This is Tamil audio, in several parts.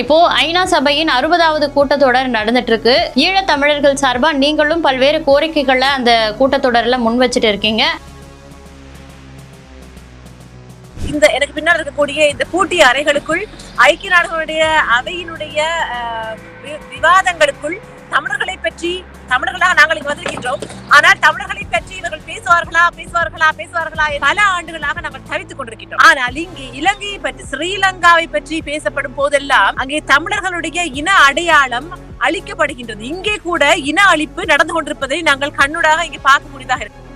இப்போ ஐநா சபையின் அறுபதாவது கூட்டத்தொடர் நடந்துட்டு இருக்கு ஈழத் தமிழர்கள் சார்பா நீங்களும் பல்வேறு கோரிக்கைகளை அந்த கூட்டத்தொடர்ல முன் வச்சுட்டு இருக்கீங்க. இந்த எனக்கு பின்னால் இருக்கக்கூடிய இந்த பூட்டிய அறைகளுக்குள் ஐக்கிய நாடுகளுடைய அவையினுடைய வி- விவாதங்களுக்குள் தமிழர்களை பற்றி தமிழர்களாக நாங்கள் இங்கு வந்திருக்கின்றோம். ஆனால் தமிழர்களை பற்றி இவர்கள் பேசுவார்களா பேசுவார்களா பேசுவார்களா பல ஆண்டுகளாக நாங்கள் தவித்துக் கொண்டிருக்கின்றோம். ஆனால் இங்கு இலங்கையை பற்றி ஸ்ரீலங்காவை பற்றி பேசப்படும் போதெல்லாம் அங்கே தமிழர்களுடைய இன அடையாளம் அழிக்கப்படுகின்றது. இங்கே கூட இன அழிப்பு நடந்து கொண்டிருப்பதை நாங்கள் கண்ணுடாக இங்கே பார்க்கக்கூடியதாக இருக்கு.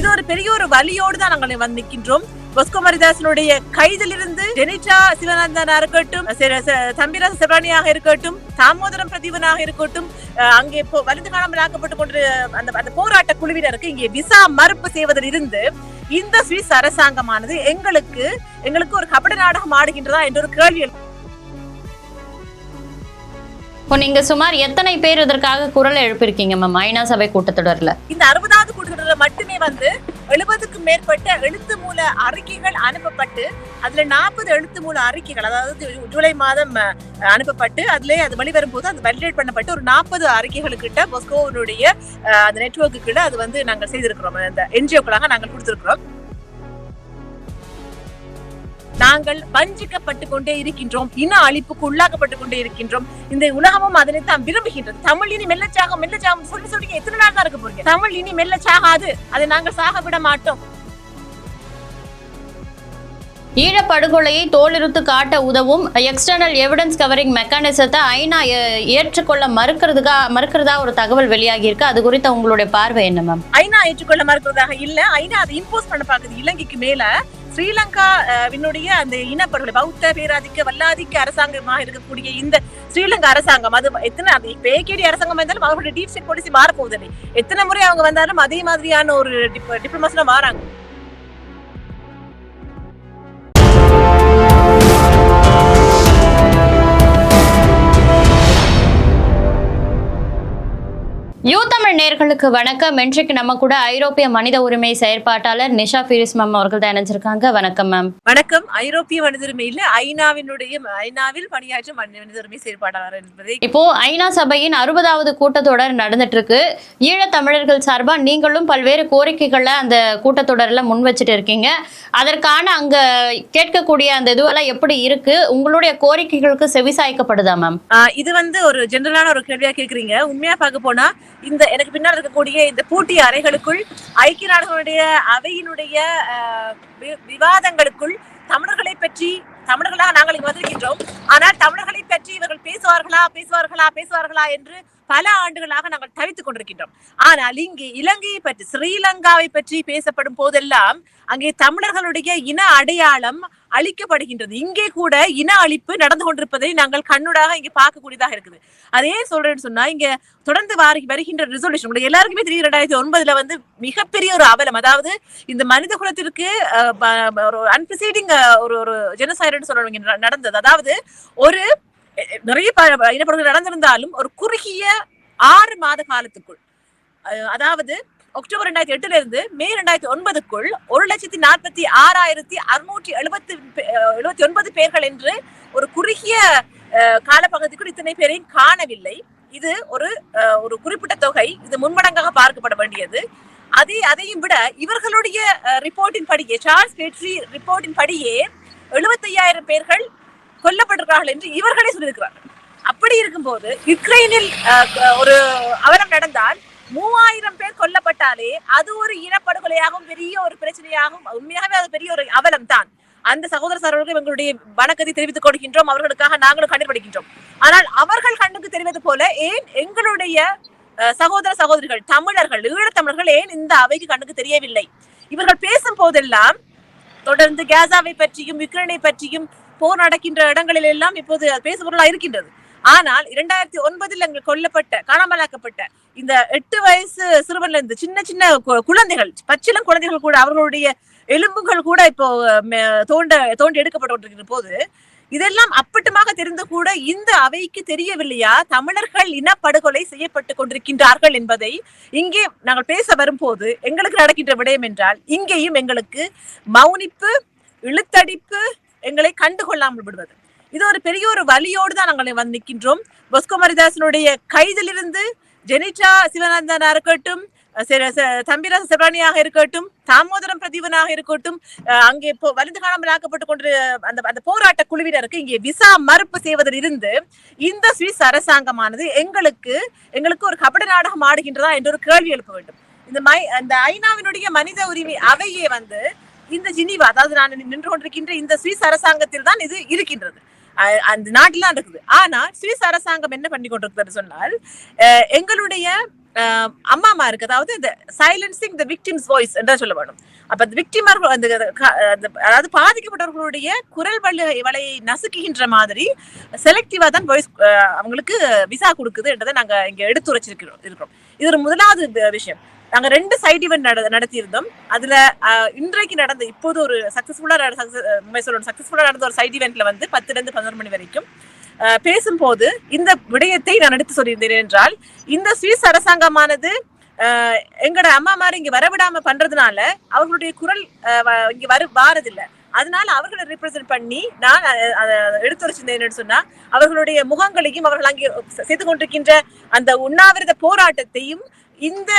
இது ஒரு பெரிய ஒரு வழியோடு தான் நாங்கள் வந்து நிற்கின்றோம் பொஸ்கோ மரிதாசனுடைய கைதிலிருந்து ஜெனிட்டா சிவனந்தனா இருக்கட்டும் தம்பிராச சிவராணியாக இருக்கட்டும் தாமோதரம் பிரதீபனாக இருக்கட்டும் அங்கே வலிந்து காணாமல் ஆக்கப்பட்டு கொண்டு அந்த அந்த போராட்ட குழுவினருக்கு இங்கே விசா மறுப்பு செய்வதில் இருந்து இந்த சுவிஸ் அரசாங்கமானது எங்களுக்கு எங்களுக்கு ஒரு கபட நாடகம் ஆடுகின்றதா என்ற ஒரு கேள்வி இப்போ நீங்க சுமார் எத்தனை பேர் இதற்காக குரல் எழுப்பியிருக்கீங்க மேம் ஐநா சபை கூட்டத்தொடர்ல. இந்த அறுபதாவது கூட்டத்தொடர்ல மட்டுமே வந்து மேற்பட்ட எழுத்து மூல அறிக்கைகள் அனுப்பப்பட்டு அதுல நாற்பது எழுத்து மூல அறிக்கைகள் அதாவது ஜூலை மாதம் அனுப்பப்பட்டு அதுல அது வெளிவரும் போது அது வெலிடேட் பண்ணப்பட்டு ஒரு நாற்பது அறிக்கைகளுக்கிட்ட பொஸ்கோவினுடைய அந்த நெட்ஒர்க்கு கிட்ட அது வந்து நாங்கள் செய்திருக்கிறோம். அந்த என்ஜிஓக்களாக நாங்கள் கொடுத்திருக்கிறோம். நாங்கள் வஞ்சிக்கப்பட்டு கொண்டே இருக்கின்றோம். இன அழிப்புக்கு உள்ளாக்கப்பட்டு கொண்டே இருக்கின்றோம். இந்த உலகமும் அதனை தான் விரும்புகின்றது. தமிழ் இனி மெல்லச்சாகும் மெல்லச்சாகும் சொல்லி சொல்லி எத்தனை நாள் தான் இருக்க போறீங்க? தமிழ் இனி மெல்லச்சாகாது அதை நாங்கள் சாக விட மாட்டோம். ஈழப்படுகொலையை தோலிருத்து காட்ட உதவும் எக்ஸ்டர்னல் எவிடன்ஸ் கவரிங் மெக்கானிசத்தை ஐநா ஏற்றுக்கொள்ள மறுக்கிறதுக்கா மறுக்கிறதா ஒரு தகவல் வெளியாகி இருக்கு அது குறித்த உங்களுடைய பார்வை என்ன மேம் ஐநா ஏற்றுக்கொள்ள மறுக்கிறதாக இல்ல. ஐநா அதை இம்போஸ் பண்ண பாக்குது இலங்கைக்கு மேல ஸ்ரீலங்கா வின்னுடைய அந்த இனப்படுகொலை பௌத்த பேராதிக்க வல்லாதிக்க அரசாங்கமாக இருக்கக்கூடிய இந்த ஸ்ரீலங்கா அரசாங்கம் அது எத்தனை அது பேகேடி அரசாங்கம் இருந்தாலும் அவர்களுடைய டீப் ஸ்டேட் பாலிசி மாறப்போவதில்லை. எத்தனை முறை அவங்க வந்தாலும் அதே மாதிரியான ஒரு டிப்ளமசில மாறாங்க யூ தமிழ் நேர்களுக்கு வணக்கம். இன்றைக்கு நம்ம கூட ஐரோப்பிய மனித உரிமை செயற்பாட்டாளர் நிஷா ஃபிரிஸ் மேம் அவர்கள் தான் இணைஞ்சிருக்காங்க. வணக்கம் மேம். வணக்கம். ஐரோப்பிய மனித உரிமையில் ஐநாவினுடைய ஐநாவில் பணியாற்றும் மனித உரிமை செயற்பாட்டாளர் என்பதை இப்போ ஐநா சபையின் அறுபதாவது கூட்டத்தொடர் நடந்துட்டு இருக்கு ஈழத் தமிழர்கள் சார்பா நீங்களும் பல்வேறு கோரிக்கைகளை அந்த கூட்டத்தொடர்ல முன் வச்சுட்டு இருக்கீங்க. அதற்கான அங்க கேட்கக்கூடிய அந்த இதுவெல்லாம் எப்படி இருக்கு? உங்களுடைய கோரிக்கைகளுக்கு செவிசாய்க்கப்படுதா மேம்? இது வந்து ஒரு ஜெனரலான ஒரு கேள்வியா கேக்குறீங்க. உண்மையா பார்க்க போனா இந்த எனக்கு பின்னால் இருக்கக்கூடிய இந்த பூட்டிய அறைகளுக்குள் ஐக்கிய நாடுகளுடைய அவையினுடைய வி- விவாதங்களுக்குள் தமிழர்களை பற்றி தமிழர்களாக நாங்கள் இங்கு வந்திருக்கின்றோம். ஆனால் தமிழர்களை பற்றி இவர்கள் பேசுவார்களா பேசுவார்களா பேசுவார்களா என்று பல ஆண்டுகளாக நாங்கள் தவித்துக் கொண்டிருக்கின்றோம். ஆனால் இங்கு இலங்கையை பற்றி ஸ்ரீலங்காவை பற்றி பேசப்படும் போதெல்லாம் அங்கே தமிழர்களுடைய இன அடையாளம் அழிக்கப்படுகின்றது. இங்கே கூட இன அழிப்பு நடந்து கொண்டிருப்பதை நாங்கள் கண்ணுடாக இங்கே பார்க்கக்கூடியதாக இருக்குது. அதே சொல்றேன்னு சொன்னா இங்க தொடர்ந்து வாரி வருகின்ற ரிசல்யூஷன் உங்களுக்கு எல்லாருக்குமே தெரியும் ரெண்டாயிரத்தி ஒன்பதுல வந்து மிகப்பெரிய ஒரு அவலம். அதாவது இந்த மனித குலத்திற்கு ப- ஒரு அன்பிரசீடிங் ஒரு ஒரு ஜெனசைடுன்னு சொல்லுவாங்க ந- நடந்தது. அதாவது ஒரு நிறைய ப- இனப்படுகொலை நடந்திருந்தாலும் ஒரு குறுகிய ஆறு மாத காலத்துக்குள் அதாவது அக்டோபர் ரெண்டாயிரத்தி எட்டுல இருந்து மே ரெண்டாயிரத்தி ஒன்பதுக்குள் ஒரு லட்சத்தி நாற்பத்தி ஆறாயிரத்தி அறுநூற்றி எழுபத்தி எழுபத்தி ஒன்பது பேர்கள் என்று ஒரு குறுகிய காலப்பகுதிக்குள் இத்தனை பேரையும் காணவில்லை. இது ஒரு ஒரு குறிப்பிட்ட தொகை. இது முன்மடங்காக பார்க்கப்பட வேண்டியது. அதே அதையும் விட இவர்களுடைய ரிப்போர்ட்டின் படியே சார்ஸ் பேட்ரி ரிப்போர்ட்டின் படியே எழுபத்தையாயிரம் பேர்கள் கொல்லப்பட்டிருக்கிறார்கள் என்று இவர்களே சொல்லியிருக்கிறார்கள். அப்படி இருக்கும்போது யுக்ரைனில் ஒரு அவலம் நடந்தால் மூவாயிரம் பேர் கொல்லப்பட்டாலே அது ஒரு இனப்படுகொலையாகவும் பெரிய ஒரு பிரச்சனையாகவும் உண்மையாகவே அது பெரிய ஒரு அவலம் தான். அந்த சகோதர சகோதரர்கள் எங்களுடைய வணக்கத்தை தெரிவித்துக் கொள்கின்றோம் அவர்களுக்காக நாங்களும் கண்ணீர் படிக்கின்றோம் ஆனால் அவர்கள் கண்ணுக்கு தெரிவது போல ஏன் எங்களுடைய அஹ், சகோதர சகோதரிகள் தமிழர்கள் ஈழத்தமிழர்கள் ஏன் இந்த அவைக்கு கண்ணுக்கு தெரியவில்லை? இவர்கள் பேசும் போதெல்லாம் தொடர்ந்து கேசாவை பற்றியும் யுக்ரைனை பற்றியும் போர் நடக்கின்ற இடங்களில் எல்லாம் இப்போது பேசுபொருளா இருக்கின்றது. ஆனால் இரண்டாயிரத்தி ஒன்பதில் அங்கு கொல்லப்பட்ட காணாமலாக்கப்பட்ட இந்த எட்டு வயசு சிறுவன்ல இருந்து சின்ன சின்ன கு- குழந்தைகள் பச்சிலம் குழந்தைகள் கூட அவர்களுடைய எலும்புகள் கூட இப்போ தோண்ட தோண்டி எடுக்கப்பட்டு போது இதெல்லாம் அப்பட்டமாக தெரிந்து கூட இந்த அவைக்கு தெரியவில்லையா? தமிழர்கள் இனப்படுகொலை செய்யப்பட்டு கொண்டிருக்கின்றார்கள் என்பதை இங்கே நாங்கள் பேச வரும்போது எங்களுக்கு நடக்கின்ற விடயம் என்றால் இங்கேயும் எங்களுக்கு மௌனிப்பு இழுத்தடிப்பு எங்களை கண்டுகொள்ளாமல் விடுவது. இது ஒரு பெரிய ஒரு வழியோடு தான் நாங்கள் வந்து நிற்கின்றோம். பொஸ்கோ மரிதாசனுடைய கைதிலிருந்து ஜெனிட்டா சிவநந்தனா இருக்கட்டும் செ- செ- தம்பிராச செபானியாக இருக்கட்டும் தாமோதரம் பிரதீபனாக இருக்கட்டும் அங்கே இப்போ வலிந்து காணாமல் ஆக்கப்பட்டு கொண்டு அந்த அந்த போராட்ட குழுவினருக்கு இங்கே விசா மறுப்பு செய்வதில் இருந்து இந்த சுவிஸ் அரசாங்கமானது எங்களுக்கு எங்களுக்கு ஒரு கபட நாடகம் ஆடுகின்றதா என்ற ஒரு கேள்வி எழுப்ப வேண்டும். இந்த மை அந்த ஐநாவினுடைய மனித உரிமை அவையே வந்து இந்த ஜினிவா அதாவது நான் நின்று கொண்டிருக்கின்ற இந்த சுவிஸ் அரசாங்கத்தில் தான் இது இருக்கின்றது. அந்த நாட்டில் தான் இருக்குது. ஆனா சுவிஸ் அரசாங்கம் என்ன பண்ணி கொண்டிருக்கிறது சொன்னால் எங்களுடைய அஹ் அம்மாமாருக்கு அதாவது இந்த சைலன்சிங் த விக்டிம்ஸ் வாய்ஸ் என்று சொல்ல வேணும் அப்ப அந்த விக்டிமர்கள் அந்த அதாவது பாதிக்கப்பட்டவர்களுடைய குரல் வலை வலையை நசுக்குகின்ற மாதிரி செலக்டிவா தான் வாய்ஸ் அவங்களுக்கு விசா கொடுக்குது என்றதை நாங்க இங்க எடுத்துரைச்சிருக்கிறோம் இருக்கிறோம். இது ஒரு முதலாவது விஷயம். நாங்க ரெண்டு சைட் நட நடத்தியிருந்தோம். அதுல அஹ், இன்றைக்கு நடந்த இப்போது ஒரு சக்சஸ்ஃபுல்லா சொல்லணும். சக்சஸ்ஃபுல்லா நடந்த ஒரு சைட் ஈவெண்ட்ல வந்து பத்துல இருந்து பதினொரு மணி வரைக்கும் அஹ், பேசும்போது இந்த விடயத்தை நான் எடுத்து சொல்லியிருந்தேன் என்றால் இந்த சுவிஸ் அரசாங்கமானது எங்களோட அம்மா மாதிரி இங்க வரவிடாம பண்றதுனால அவர்களுடைய குரல் அஹ், இங்க வரு வாரதில்லை. அதனால அவர்களை ரீப்ரசென்ட் பண்ணி நான் எடுத்துரைச்சிருந்தேன் சொன்னா அவர்களுடைய முகங்களையும் அவர்கள் அங்கே செய்து கொண்டிருக்கின்ற அந்த உண்ணாவிரத போராட்டத்தையும் இந்த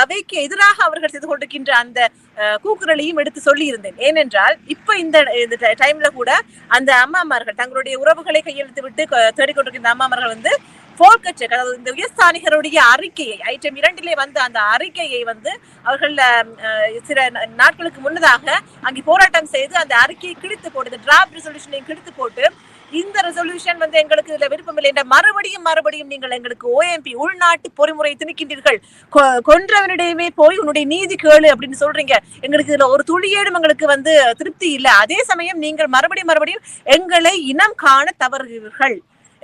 அவைக்கு எதிராக அவர்கள் செய்து கொண்டிருக்கின்ற அந்த கூக்குரலையும் எடுத்து சொல்லி இருந்தேன் ஏனென்றால் இப்ப இந்த இந்த டைம்ல கூட அந்த அம்மாமார்கள் தங்களுடைய உறவுகளை கையெழுத்து விட்டு தேடிக்கொண்டிருக்கின்ற அம்மாமார்கள் வந்து போர்க்கட்சி அதாவது இந்த உயர்ஸ்தானிகருடைய அறிக்கையை ஐட்டம் இரண்டிலே வந்த அந்த அறிக்கையை வந்து அவர்கள் சில நாட்களுக்கு முன்னதாக அங்கே போராட்டம் செய்து அந்த அறிக்கையை கிழித்து போட்டு டிராப் ரெசல்யூஷனை கிழித்து போட்டு இந்த ரெசல்யூஷன் வந்து எங்களுக்கு இதுல விருப்பம் இல்லை என்ற மறுபடியும் மறுபடியும் நீங்கள் எங்களுக்கு ஓஎம்பி உள்நாட்டு பொறிமுறை திணிக்கின்றீர்கள். கொன்றவனிடையுமே போய் உன்னுடைய நீதி கேளு அப்படின்னு சொல்றீங்க. எங்களுக்கு இதுல ஒரு துளியேடும் எங்களுக்கு வந்து திருப்தி இல்லை. அதே சமயம் நீங்கள் மறுபடியும் மறுபடியும் எங்களை இனம் காண தவறுகிறீர்கள்.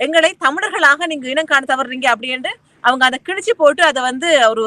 எங்களை தமிழர்களாக நீங்க இனம் காண தவறுறீங்க அப்படின்னு அவங்க அதை கிழிச்சு போட்டு அதை வந்து ஒரு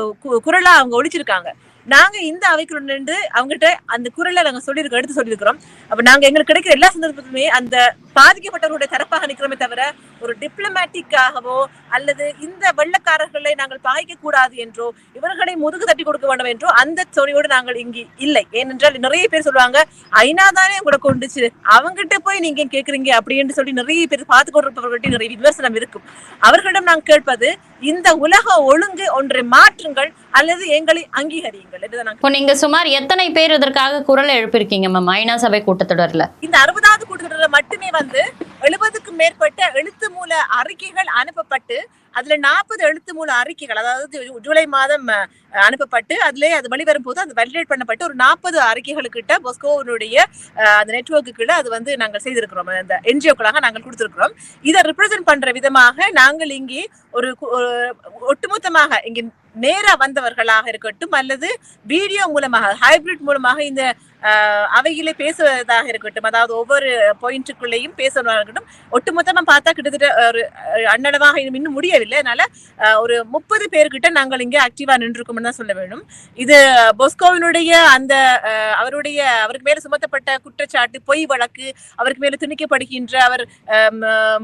குரலா அவங்க ஒழிச்சிருக்காங்க. நாங்க இந்த அவைக்குள்ள நின்று அவங்ககிட்ட அந்த குரலை நாங்க சொல்லியிருக்கோம் எடுத்து சொல்லியிருக்கிறோம். அப்ப நாங்க எங்களுக்கு கிடைக்கிற எல்லா சந்தர்ப்பத்திலுமே அந்த பாதிக்கப்பட்டவருடைய தரப்பாக நிக்கிறோமே தவிர ஒரு டிப்ளமேட்டிக்காகவோ அல்லது இந்த வெள்ளக்காரர்களை நாங்கள் பாய்க்க கூடாது என்றோ இவர்களை முதுகு தட்டி கொடுக்க வேண்டும் என்றோ அந்த துறையோடு நாங்கள் இங்கு இல்லை. ஏனென்றால் நிறைய பேர் சொல்லுவாங்க ஐநா தானே உங்களை கொண்டுச்சு. அவங்ககிட்ட போய் நீங்க ஏன் கேக்குறீங்க? அப்படின்னு சொல்லி நிறைய பேர் பார்த்து கொண்டிருப்பவர்கள்ட்ட நிறைய விமர்சனம் இருக்கும். அவர்களிடம் நான் கேட்பது இந்த உலக ஒழுங்கு ஒன்றை மாற்றுங்கள் அல்லது எங்களை அங்கீகரியுங்கள். இப்போ நீங்க சுமார் எத்தனை பேர் இதற்காக குரல் எழுப்பியிருக்கீங்க மேம் ஐநா சபை கூட்டத்தொடர்ல. இந்த அறுபதாவது கூட்டத்தொடர்ல மட்டுமே வந்து எழுபதுக்கும் மேற்பட்ட எழுத்து மூல அறிக்கைகள் அனுப்பப்பட்டு அதுல நாற்பது எழுத்து மூல அறிக்கைகள் அதாவது ஜூலை மாதம் அஹ், அனுப்பப்பட்டு அதுல அது வெளிவரும் போது அது வெலிடேட் பண்ணப்பட்டு ஒரு நாற்பது அறிக்கைகளுக்கிட்ட பொஸ்கோனுடைய அஹ், அந்த நெட்வொர்க்குள்ள அது வந்து நாங்கள் செய்திருக்கிறோம். அந்த என்ஜிஓக்களாக நாங்கள் கொடுத்திருக்கிறோம். இதை ரிப்ரசென்ட் பண்ற விதமாக நாங்கள் இங்கே ஒரு ஒரு ஒட்டுமொத்தமாக இங்கே நேரா வந்தவர்களாக இருக்கட்டும் அல்லது வீடியோ மூலமாக ஹைபிரிட் மூலமாக இந்த அவையிலே பேசுவதாக இருக்கட்டும் அதாவது ஒவ்வொரு பாயிண்ட்டுக்குள்ளேயும் பேசுவதாக இருக்கட்டும் ஒட்டுமொத்தமாக பார்த்தா கிட்டத்தட்ட ஒரு அஹ், அன்னளவாக இன்னும் இன்னும் முடியவில்லை. அதனால அஹ், ஒரு முப்பது பேர்கிட்ட நாங்கள் இங்கே ஆக்டிவா நின்றுருக்கோம்னு தான் சொல்ல வேண்டும். இது பொஸ்கோவினுடைய அந்த அஹ், அவருடைய அவருக்கு மேல சுமத்தப்பட்ட குற்றச்சாட்டு பொய் வழக்கு அவருக்கு மேலே திணிக்கப்படுகின்ற அவர் அஹ்,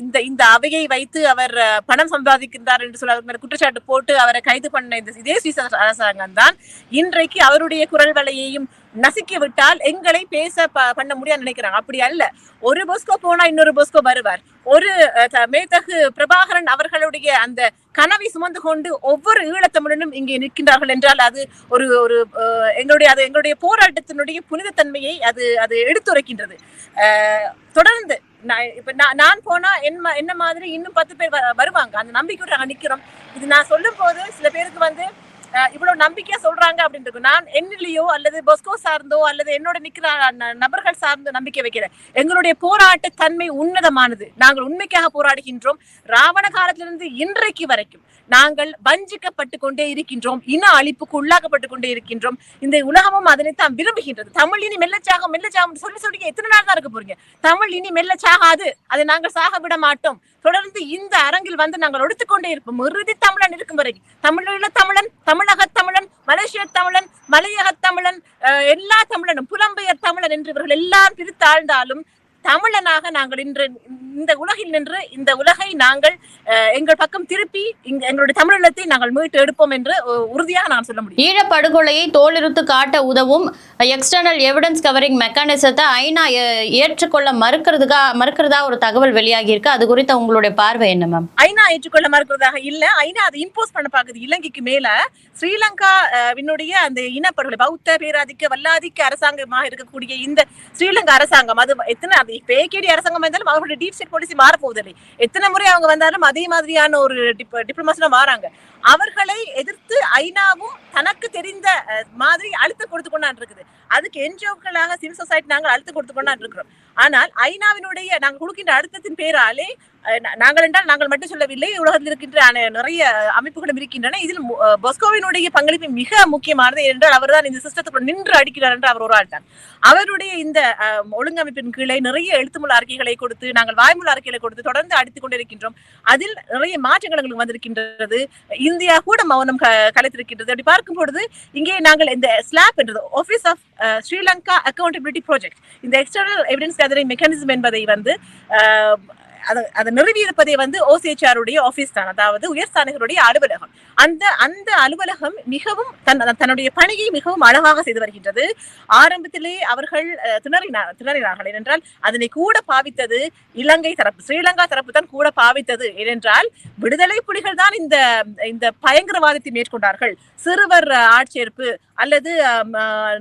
இந்த இந்த அவையை வைத்து அவர் பணம் சம்பாதிக்கின்றார் என்று சொல்லி அவருக்கு மேலே குற்றச்சாட்டு போட்டு அவரை கைது பண்ண இந்த இதே சுவிஸ் அரசாங்கம் தான் இன்றைக்கு அவருடைய குரல் வலையையும் நசுக்கி விட்டால் எங்களை பேச ப- பண்ண முடியாது நினைக்கிறாங்க. அப்படி அல்ல. ஒரு பொஸ்கோ போனா இன்னொரு பொஸ்கோ வருவார். ஒரு அஹ், மேதகு பிரபாகரன் அவர்களுடைய அந்த கனவை சுமந்து கொண்டு ஒவ்வொரு ஈழத்தமிழனும் இங்கே நிற்கின்றார்கள் என்றால் அது ஒரு ஒரு அஹ், எங்களுடைய அது எங்களுடைய போராட்டத்தினுடைய புனிதத்தன்மையை அது அது எடுத்துரைக்கின்றது. அஹ், தொடர்ந்து நான் இப்ப நான் நான் போனா என்ன என்ன மாதிரி இன்னும் பத்து பேர் வ- வருவாங்க. அந்த நம்பிக்கையோட நாங்க நிக்கிறோம். இது நான் சொல்லும் போது சில பேருக்கு வந்து இவ்வளவு நம்பிக்கையா சொல்றாங்க அப்படின்னு இருக்கு நான் என்னிலேயோ அல்லது பொஸ்கோ சார்ந்தோ அல்லது என்னோட நிக்கிற நபர்கள் சார்ந்தோ நம்பிக்கை வைக்கிறேன். எங்களுடைய போராட்ட தன்மை உன்னதமானது. நாங்கள் உண்மைக்காக போராடுகின்றோம். ராவண காலத்திலிருந்து இன்றைக்கு வரைக்கும் நாங்கள் வஞ்சிக்கப்பட்டு கொண்டே இருக்கின்றோம். இன அழிப்புக்கு உள்ளாக்கப்பட்டு கொண்டே இருக்கின்றோம். இந்த உலகமும் அதனைத்தான் விரும்புகின்றது. தமிழ் இனி மெல்லச்சாகும் மெல்லச்சாகும் சொல்லி சொல்லி எத்தனை நாள் தான் இருக்க போறீங்க? தமிழ் இனி மெல்லச்சாகாது அதை நாங்கள் சாக விட மாட்டோம். தொடர்ந்து இந்த அரங்கில் வந்து நாங்கள் ஒடுத்துக்கொண்டே இருப்போம். இறுதி தமிழன் இருக்கும் வரைக்கும். தமிழீழ தமிழன் தமிழ் தமிழக தமிழன் மலேசிய தமிழன் மலையக தமிழன் எல்லா தமிழனும் புலம்பெயர் தமிழன் என்று இவர்கள் எல்லாம் பிரித்தாழ்ந்தாலும் தமிழனாக நாங்கள் இன்று இந்த உலகில் நின்று இந்த உலகை நாங்கள் எங்கள் பக்கம் திருப்பி இங்க எங்களுடைய தமிழீழத்தை நாங்கள் மீட்டு எடுப்போம் என்று உறுதியாக நான் சொல்ல முடியும். ஈழப் படுகொலையை தோலிருத்து காட்ட உதவும் எக்ஸ்டர்னல் எவிடன்ஸ் கவரிங் மெக்கானிசத்தை ஐநா ஏற்றுக்கொள்ள மறுக்கிறதுக்கா மறுக்கிறதா ஒரு தகவல் வெளியாகி இருக்கு அது குறித்த உங்களுடைய பார்வை என்ன மேம் ஐநா ஏற்றுக்கொள்ள மறுக்கிறதாக இல்ல. ஐநா அதை இம்போஸ் பண்ண பாக்குது இலங்கைக்கு மேல ஸ்ரீலங்கா அஹ், வினுடைய அந்த இனப்படுகொலை பௌத்த பேராதிக்க வல்லாதிக்க அரசாங்கமாக இருக்கக்கூடிய இந்த ஸ்ரீலங்கா அரசாங்கம் அது எத்தனை அது பேகேடி அரசாங்கம் வந்தாலும் அவர்களுடைய டீப் ஸ்டேட் பாலிசி மாறப்போவதில்லை. எத்தனை முறை அவங்க வந்தாலும் அதே மாதிரியான ஒரு டிப்ளமேட்ஸ் மாறாங்க. அவர்களை எதிர்த்து ஐநாவும் தனக்கு தெரிந்த மாதிரி அழுத்தம் கொடுத்து கொண்டாண்டு இருக்குது அதுக்கு என்ஜிஓக்களாக சிவில் சொசைட்டி நாங்கள் அழுத்தம் கொடுத்து கொண்டாண்டு இருக்கிறோம் ஆனால் ஐநாவினுடைய நாங்கள் கொடுக்கின்ற அழுத்தத்தின் பேராலே நாங்கள் என்றால் நாங்கள் மட்டும் சொல்லவில்லை உலகத்தில் இருக்கின்ற நிறைய அமைப்புகளும் இருக்கின்றன. இதில் பொஸ்கோவினுடைய பங்களிப்பு மிக முக்கியமானது என்றால் அவர்தான் இந்த சிஸ்டத்துக்குள் நின்று அடிக்கிறார் என்று அவர் ஒரு ஆள் தான். அவருடைய இந்த அஹ், ஒழுங்கமைப்பின் கீழே நிறைய எழுத்துமுள்ள அறிக்கைகளை கொடுத்து நாங்கள் வாய்மூல அறிக்கைகளை கொடுத்து தொடர்ந்து அடித்துக் கொண்டிருக்கின்றோம். அதில் நிறைய மாற்றங்கள் எங்களுக்கு வந்திருக்கின்றது. இந்தியா கூட மௌனம் க- கலைத்திருக்கின்றது. அப்படி பார்க்கும் பொழுது இங்கே நாங்கள் இந்த ஸ்லாப் என்றது office of Sri Lanka accountability project இந்த எக்ஸ்டர்னல் எவிடன்ஸ் கேதரிங் மெக்கானிசம் என்பதை வந்து அதை அதை நிறுவி வந்து ஓசிஹெச்ஆருடைய ஆஃபீஸ் தான். அதாவது உயர்ஸ்தானிகருடைய அலுவலகம். அந்த அந்த அலுவலகம் மிகவும் தன் தன்னுடைய பணியை மிகவும் அழகாக செய்து வருகின்றது. ஆரம்பத்திலே அவர்கள் திணறினார் திணறினார்கள். ஏனென்றால் அதனை கூட பாவித்தது இலங்கை தரப்பு ஸ்ரீலங்கா தரப்பு தான் கூட பாவித்தது. ஏனென்றால் விடுதலை புலிகள் தான் இந்த இந்த பயங்கரவாதத்தை மேற்கொண்டார்கள். சிறுவர் ஆட்சேர்ப்பு அல்லது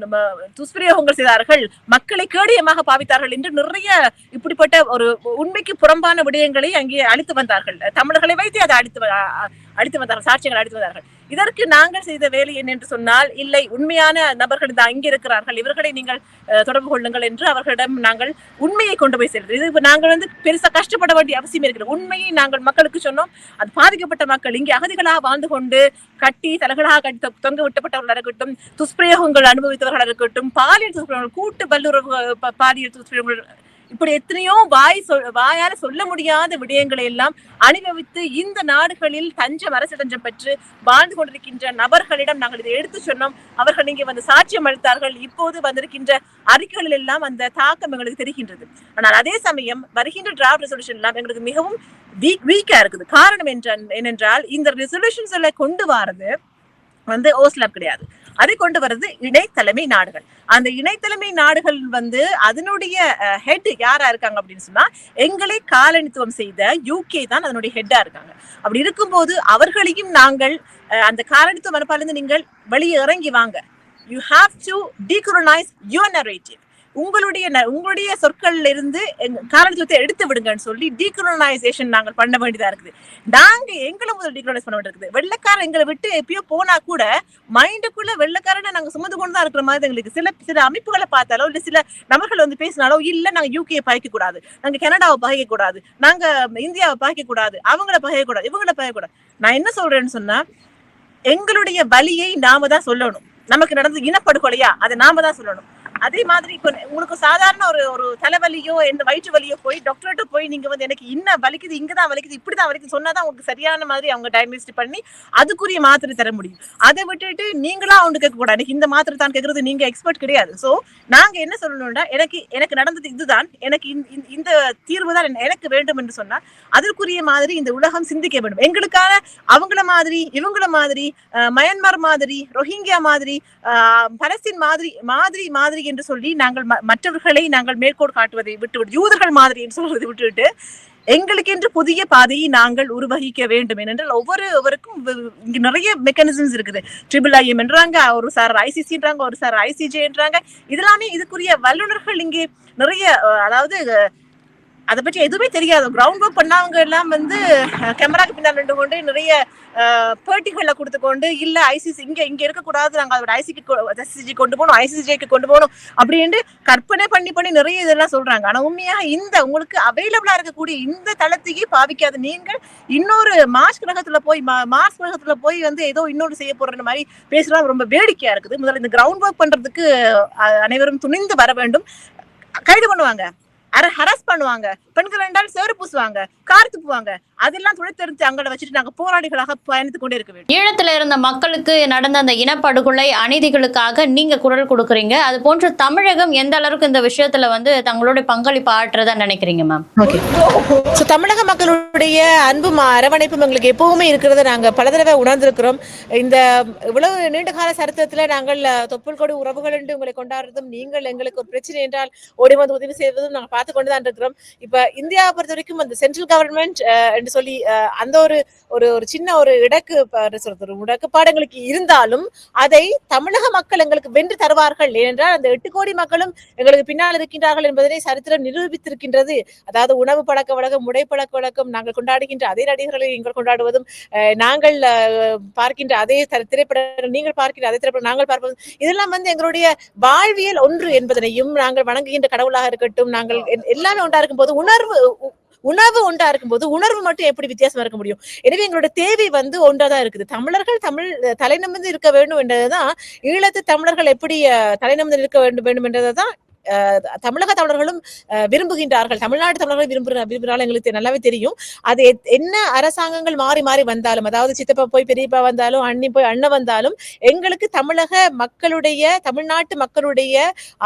நம்ம துஷ்பிரயோகங்கள் செய்தார்கள் மக்களை கேடியமாக பாவித்தார்கள் என்று நிறைய இப்படிப்பட்ட ஒரு உண்மைக்கு புறம்பான விடயங்களை அங்கே அழித்து வந்தார்கள். தமிழர்களை வைத்து அதை அழித்து அழித்து வந்தார்கள் சாட்சியங்கள் அழித்து வந்தார்கள். இதற்கு நாங்கள் செய்த வேலை என்ன என்று சொன்னால் இல்லை உண்மையான நபர்கள் இந்த அங்கே இருக்கிறார்கள். இவர்களை நீங்கள் தொடர்பு கொள்ளுங்கள் என்று அவர்களிடம் நாங்கள் உண்மையை கொண்டு போய் செல்வது இது நாங்கள் வந்து பெருசா கஷ்டப்பட வேண்டிய அவசியம் இருக்கிறது. உண்மையை நாங்கள் மக்களுக்கு சொன்னோம். அது பாதிக்கப்பட்ட மக்கள். இங்கே அகதிகளாக வாழ்ந்து கொண்டு கட்டி தலைகளாக கட்டி தொங்க விட்டப்பட்டவர்களாக இருக்கட்டும் துஷ்பிரயோகங்கள் அனுபவித்தவர்களாக இருக்கட்டும் பாலியல் துஷ்பிரயோகங்கள் கூட்டு வல்லுறவு பாலியல் துஷ்பிரயோகங்கள் இப்படி எத்தனையோ வாய் சொல் வாயால சொல்ல முடியாத விடயங்களை எல்லாம் அனுபவித்து இந்த நாடுகளில் தஞ்சம் அரசு தஞ்சம் பெற்று வாழ்ந்து கொண்டிருக்கின்ற நபர்களிடம் நாங்கள் இதை எடுத்து சொன்னோம். அவர்கள் இங்கே வந்து சாட்சியம் அளித்தார்கள். இப்போது வந்திருக்கின்ற அறிக்கைகளில் எல்லாம் அந்த தாக்கம் எங்களுக்கு தெரிகின்றது. ஆனால் அதே சமயம் வருகின்ற டிராஃப்ட் ரெசல்யூஷன் எல்லாம் எங்களுக்கு மிகவும் வீக் வீக்கா இருக்குது. காரணம் என்ற என்னென்றால் இந்த ரெசல்யூஷன்ஸ்ல கொண்டு வரது வந்து ஓஸ்லாப் கிடையாது. அதை கொண்டு வர்றது இணைத்தலைமை நாடுகள். அந்த இணைத்தலைமை நாடுகள் வந்து அதனுடைய ஹெட் யாரா இருக்காங்க அப்படின்னு சொன்னா எங்களை காலனித்துவம் செய்த யூகே தான் அதனுடைய ஹெட்டா இருக்காங்க. அப்படி இருக்கும்போது அவர்களையும் நாங்கள் அந்த காலனித்துவ மனப்பாலிருந்து நீங்கள் வெளியே இறங்கி வாங்க. You have to decolonise your narrative உங்களுடைய ந- உங்களுடைய சொற்கள்ல இருந்து எங்க- காலனித்துவத்தை எடுத்து விடுங்கன்னு சொல்லி டீக்ரோனைசேஷன் நாங்கள் பண்ண வேண்டியதா இருக்குது. நாங்க எங்களை முதல் டீக்ரோனைஸ் பண்ண வேண்டியது இருக்குது வெள்ளக்காரன் எங்களை விட்டு எப்பயோ போனா கூட மைண்டுக்குள்ள வெள்ளக்காரனை நாங்க சுமந்து கொண்டு தான் இருக்கிற மாதிரி எங்களுக்கு சில சில அமைப்புகளை பார்த்தாலோ இல்ல சில நபர்கள் வந்து பேசினாலோ இல்ல நாங்க யூகே பகைக்க கூடாது நாங்க கனடாவை பகைக்க கூடாது நாங்க இந்தியாவை பகைக்க கூடாது அவங்கள பகைக்க கூடாது இவங்கள பகைக்க கூடாது நான் என்ன சொல்றேன்னு சொன்னா எங்களுடைய வலியை நாம தான் சொல்லணும். நமக்கு நடந்த இனப்படுகொலையா? அதை நாம தான் சொல்லணும். அதே மாதிரி இப்போ உங்களுக்கு சாதாரண ஒரு ஒரு தலைவலியோ எந்த வயிற்று வலியோ போய் டாக்டர்கிட்ட போய் நீங்க வந்து எனக்கு இன்ன வலிக்குது இங்கதான் வலிக்குது இப்படிதான் வலிக்குது சொன்னாதான் உங்களுக்கு சரியான மாதிரி அவங்க டயக்னோஸ்ட் பண்ணி அதுக்குரிய மாத்திரை தர முடியும். அதை விட்டுட்டு நீங்களா அவங்க கேட்க கூடாது. எனக்கு இந்த மாத்திரை தான் கேட்கறது நீங்க எக்ஸ்பர்ட் கிடையாது. சோ நாங்க என்ன சொல்லணும்னா எனக்கு எனக்கு நடந்தது இதுதான். எனக்கு இந்த- இந்த- தீர்வு தான் எனக்கு வேண்டும் என்று சொன்னா அதற்குரிய மாதிரி இந்த உலகம் சிந்திக்க வேண்டும். எங்களுக்கான அவங்கள மாதிரி இவங்கள மாதிரி மயன்மார் மாதிரி ரோஹிங்கியா மாதிரி பலஸ்தீன் மாதிரி மாதிரி மாதிரி என்று சொல்லி நாங்கள் ம- மற்றவர்களை நாங்கள் மேற்கோள் காட்டுவதை விட்டுவிட்டு யூதர்கள் மாதிரி என்று சொல்வதை விட்டுவிட்டு எங்களுக்கென்று புதிய பாதையை நாங்கள் உருவகிக்க வேண்டும். ஏனென்றால் ஒவ்வொரு ஒவ்வொருக்கும் இங்கு இங்க நிறைய மெக்கானிசம்ஸ் இருக்குது. ட்ரிபிள் ஐஎம் என்றாங்க ஒரு சார் ஐசிசின்றாங்க ஒரு சார் ஐசிஜேன்றாங்க இதெல்லாமே இதுக்குரிய வல்லுநர்கள் இங்கே நிறைய அதாவது அதை பற்றி எதுவுமே தெரியாது. கிரவுண்ட் ஒர்க் பண்ணவங்க எல்லாம் வந்து கேமராக்கு பின்னால் நின்று கொண்டு நிறைய பேட்டிகளை கொடுத்து கொண்டு ஐசிசி இங்கே இங்கே இருக்கக்கூடாது நாங்கள் அதோட ஐசிக்கு ஐசிஜி கொண்டு போகணும் ஐசிசிஜேக்கு கொண்டு போகணும் அப்படின்ட்டு கற்பனை பண்ணி பண்ணி நிறைய இதெல்லாம் சொல்கிறாங்க ஆனால் உண்மையாக இந்த உங்களுக்கு அவைலபிளாக இருக்கக்கூடிய இந்த தளத்தையே பாவிக்காத நீங்கள் இன்னொரு மார்ச் கிரகத்தில் போய் மா- கிரகத்தில் போய் வந்து ஏதோ இன்னொரு செய்ய போற மாதிரி பேசலாம் ரொம்ப வேடிக்கையாக இருக்குது. முதல்ல இந்த கிரவுண்ட் ஒர்க் பண்ணுறதுக்கு அனைவரும் துணிந்து வர வேண்டும். கைது பண்ணுவாங்க. ஹராஸ் பண்ணுவாங்க. பெண்கள் என்றால் சேறு பூசுவாங்க கார் துப்புவாங்க. அதெல்லாம் துடைத்தெடுத்து அங்கே வச்சுட்டு நாங்க போராளிகளாக பயணித்து கொண்டே இருக்க வேண்டும். ஈழத்துல இருந்த மக்களுக்கு நடந்த அந்த இனப்படுகொலை அநீதிகளுக்காக நீங்க குரல் கொடுக்குறீங்க. அது போன்று தமிழகம் எந்த அளவுக்கு இந்த விஷயத்துல வந்து தங்களுடைய பங்களிப்பு ஆற்றுறதா நினைக்கிறீங்க மேம் ஓகே ஸோ தமிழக மக்களுடைய அன்பும் அரவணைப்பும் எங்களுக்கு எப்பவுமே இருக்கிறத நாங்க பல தடவை உணர்ந்திருக்கிறோம். இந்த இவ்வளவு நீண்ட கால சரித்திரத்துல நாங்கள் தொப்புள் கொடி உறவுகள் என்று உங்களை கொண்டாடுறதும் நீங்கள் எங்களுக்கு ஒரு பிரச்சனை என்றால் ஓடி வந்து உதவி செய்வதும் நாங்கள் பார்த்து கொண்டு தான் இருக்கிறோம் இப்ப இந்தியாவை பொறுத்த வரைக்கும் அந்த சென்ட்ரல் கவர்மெண்ட் என்று சொல்லி அந்த ஒரு ஒரு ஒரு சின்ன ஒரு இடக்கு சொல்றது ஒரு இடக்குப்பாடு எங்களுக்கு இருந்தாலும் அதை தமிழக மக்கள் எங்களுக்கு வென்று தருவார்கள். ஏனென்றால் அந்த எட்டு கோடி மக்களும் எங்களுக்கு பின்னால் இருக்கின்றார்கள் என்பதனை சரித்திரம் நிரூபித்திருக்கின்றது. அதாவது உணவு பழக்க வழக்கம் உடை பழக்க வழக்கம் நாங்கள் கொண்டாடுகின்ற அதே நடிகர்களை நீங்கள் கொண்டாடுவதும் அஹ், நாங்கள் பார்க்கின்ற அதே த- திரைப்படங்கள் நீங்கள் பார்க்கின்ற அதே திரைப்படம் நாங்கள் பார்ப்பதும் இதெல்லாம் வந்து எங்களுடைய வாழ்வியல் ஒன்று என்பதனையும் நாங்கள் வணங்குகின்ற கடவுளாக இருக்கட்டும் நாங்கள் எல்லாமே ஒன்றா இருக்கும்போது உணர்வு உணவு ஒன்றா இருக்கும்போது உணர்வு மட்டும் எப்படி வித்தியாசமா இருக்க முடியும்? எனவே எங்களோட தேவை வந்து ஒன்றா தான் இருக்குது. தமிழர்கள் தமிழ் தலைநிமிந்து தலைநிமிர்ந்து இருக்க வேண்டும் என்றதுதான் ஈழத்து தமிழர்கள் எப்படி தலைநிமிந்து தலைநிமிர்ந்து இருக்க வேண்டும் வேண்டும் என்றதுதான் தமிழக தமிழர்களும் அஹ், விரும்புகின்றார்கள். தமிழ்நாட்டு தமிழர்கள் விரும்புகிற விரும்புகிறார்கள் எங்களுக்கு நல்லாவே தெரியும். அது எத்- என்ன அரசாங்கங்கள் மாறி மாறி வந்தாலும் அதாவது சித்தப்பா போய் பெரியப்பா வந்தாலும் அண்ணி போய் அண்ணன் வந்தாலும் எங்களுக்கு தமிழக மக்களுடைய தமிழ்நாட்டு மக்களுடைய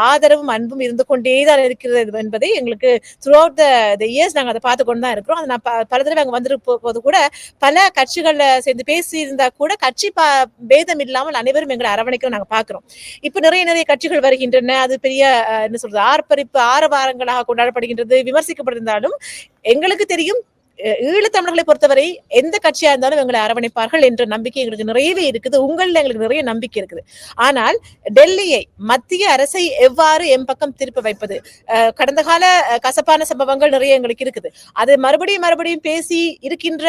ஆதரவும் அன்பும் இருந்து கொண்டே தான் இருக்கிறது என்பதை எங்களுக்கு த்ரூ அவுட் த இயர்ஸ் நாங்கள் அதை பார்த்து கொண்டு தான் இருக்கிறோம். அதை நான் பல தடவை அங்கே வந்துட்டு போது கூட பல கட்சிகள்ல சேர்ந்து பேசி இருந்தா கூட கட்சி பா பேதம் இல்லாமல் அனைவரும் எங்களை அரவணைக்கிறோம் நாங்கள் பார்க்குறோம். இப்போ நிறைய நிறைய கட்சிகள் வருகின்றன. அது பெரிய அஹ், என்ன சொல்றது ஆர்ப்பரிப்பு ஆரவாரங்களாக கொண்டாடப்படுகின்றது விமர்சிக்கப்பட்டிருந்தாலும் எங்களுக்கு தெரியும் ஈழத்தமிழர்களை பொறுத்தவரை எந்த கட்சியா இருந்தாலும் எங்களை அரவணைப்பார்கள் என்ற நம்பிக்கை எங்களுக்கு நிறையவே இருக்குது. உங்களில் எங்களுக்கு நிறைய நம்பிக்கை இருக்குது. ஆனால் டெல்லியை மத்திய அரசை எவ்வாறு எம் பக்கம் திருப்ப வைப்பது? அஹ், கடந்த கால கசப்பான சம்பவங்கள் நிறைய எங்களுக்கு இருக்குது. அது மறுபடியும் மறுபடியும் பேசி இருக்கின்ற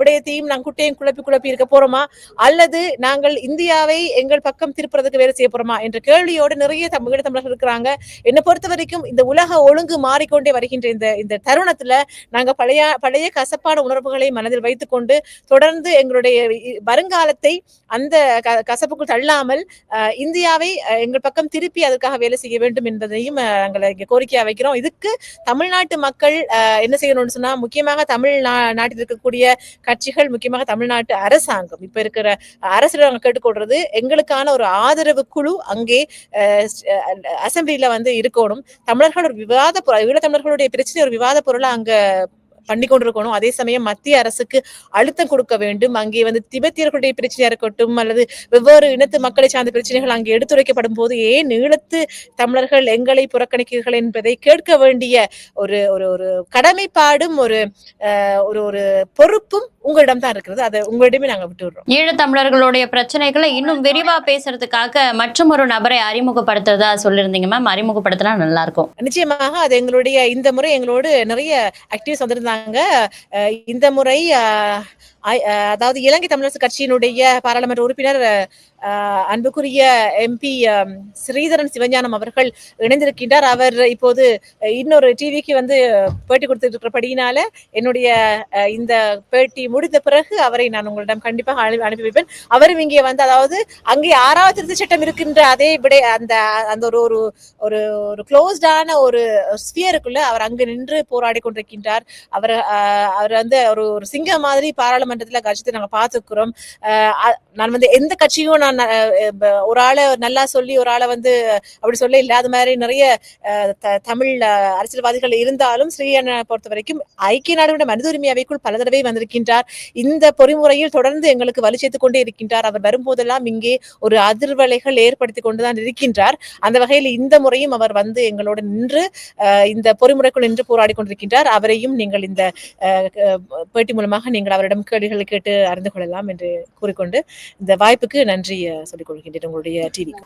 விடயத்தையும் நாங்கள் குட்டையும் குழப்பி குழப்பி இருக்க போறோமா? அல்லது நாங்கள் இந்தியாவை எங்கள் பக்கம் திருப்புறதுக்கு வேலை செய்ய போறோமா? என்ற கேள்வியோடு நிறைய தமிழ் தமிழர்கள் இருக்கிறாங்க. என்னை பொறுத்த வரைக்கும் இந்த உலக ஒழுங்கு மாறிக்கொண்டே வருகின்ற இந்த இந்த தருணத்துல நாங்க பழைய பழைய கசப்பான உணர்வுகளை மனதில் வைத்துக்கொண்டு தொடர்ந்து எங்களுடைய வருங்காலத்தை அந்த க- கசப்புக்குள் தள்ளாமல் இந்தியாவை எங்கள் பக்கம் திருப்பி அதற்காக வேலை செய்ய வேண்டும் என்பதையும் நாங்கள் இங்கே கோரிக்கையாக வைக்கிறோம். இதுக்கு தமிழ்நாட்டு மக்கள் அஹ், என்ன செய்யணும்னு சொன்னா முக்கியமாக தமிழ் நா- நாட்டில் இருக்கக்கூடிய கட்சிகள் முக்கியமாக தமிழ்நாட்டு அரசாங்கம். இப்ப இருக்கிற அரசு நாங்கள் கேட்டுக்கொள்றது எங்களுக்கான ஒரு ஆதரவு குழு அங்கே அஹ், வந்து இருக்கணும். தமிழர்கள் ஒரு விவாத பொருள் ஈழத்தமிழர்களுடைய பிரச்சனை ஒரு விவாத பொருளா அங்க பண்ணி கொண்டிருக்கணும் அதே சமயம் மத்திய அரசுக்கு அழுத்தம் கொடுக்க வேண்டும். அங்கே வந்து திபெத்தியர்களுடைய பிரச்சனையா இருக்கட்டும் அல்லது வெவ்வேறு இனத்து மக்களை சார்ந்த பிரச்சனைகள் அங்கே எடுத்துரைக்கப்படும் போது ஏன் ஈழத்து தமிழர்கள் எங்களை புறக்கணிக்கிறீர்கள் என்பதை கேட்க வேண்டிய ஒரு ஒரு ஒரு கடமைப்பாடும் ஒரு ஒரு ஒரு பொறுப்பும் உங்களிடம் தான் இருக்கிறது. அதை உங்களிடமே நாங்க விட்டு விடுறோம் ஈழத்தமிழர்களுடைய பிரச்சனைகளை இன்னும் விரிவா பேசுறதுக்காக மற்றும் ஒரு நபரை அறிமுகப்படுத்துறதா சொல்லியிருந்தீங்க மேம் அறிமுகப்படுத்தினா நல்லா இருக்கும். நிச்சயமாக அது எங்களுடைய இந்த முறை எங்களோடு நிறைய ஆக்டிவிஸ்ட் வந்திருந்தாங்க. நாங்கள் இந்த முறை அதாவது இலங்கை தமிழரசு கட்சியினுடைய பாராளுமன்ற உறுப்பினர் அன்புக்குரிய எம்பி ஸ்ரீதரன் சிவஞானம் அவர்கள் இணைந்திருக்கின்றார். அவர் இப்போது இன்னொரு டிவிக்கு வந்து பேட்டி கொடுத்துட்டு இருக்கிறபடியினால என்னுடைய இந்த பேட்டி முடிந்த பிறகு அவரை நான் உங்களிடம் கண்டிப்பாக அனுப்பி அனுப்பி வைப்பேன். அவரும் இங்கே வந்து அதாவது அங்கே ஆறாவது திருத்த சட்டம் இருக்கின்ற அதே விட அந்த அந்த ஒரு ஒரு ஒரு ஒரு க்ளோஸ்டான ஒரு ஸ்பியருக்குள்ள அவர் அங்கு நின்று போராடி கொண்டிருக்கின்றார். அவர் அவர் வந்து ஒரு ஒரு சிங்கம் மாதிரி பாராளுமன்ற பாராளுமன்றத்துல கட்சித்தை நாங்க பார்த்துக்கிறோம் நான் வந்து எந்த கட்சியும் நான் ஒரு ஆளை நல்லா சொல்லி ஒரு ஆளை வந்து அப்படி சொல்ல இல்லாத மாதிரி நிறைய தமிழ் அரசியல்வாதிகள் இருந்தாலும் ஸ்ரீயனை பொறுத்த வரைக்கும் ஐக்கிய நாடுகளுடைய மனித உரிமை அவைக்குள் பல தடவை வந்திருக்கின்றார். இந்த பொறிமுறையில் தொடர்ந்து எங்களுக்கு வலு சேர்த்துக் கொண்டே இருக்கின்றார். அவர் வரும்போதெல்லாம் இங்கே ஒரு அதிர்வலைகள் ஏற்படுத்தி கொண்டுதான் இருக்கின்றார். அந்த வகையில் இந்த முறையும் அவர் வந்து எங்களோட நின்று இந்த பொறிமுறைக்குள் நின்று போராடி கொண்டிருக்கின்றார். அவரையும் நீங்கள் இந்த அஹ், பேட்டி மூலமாக நீங்கள் அவரிடம் கேள்விகளை கேட்டு அறிந்து கொள்ளலாம் என்று கூறிக்கொண்டு இந்த வாய்ப்புக்கு நன்றி சொல்லிக் கொள்கின்றேன் உங்களுடைய டிவிக்கு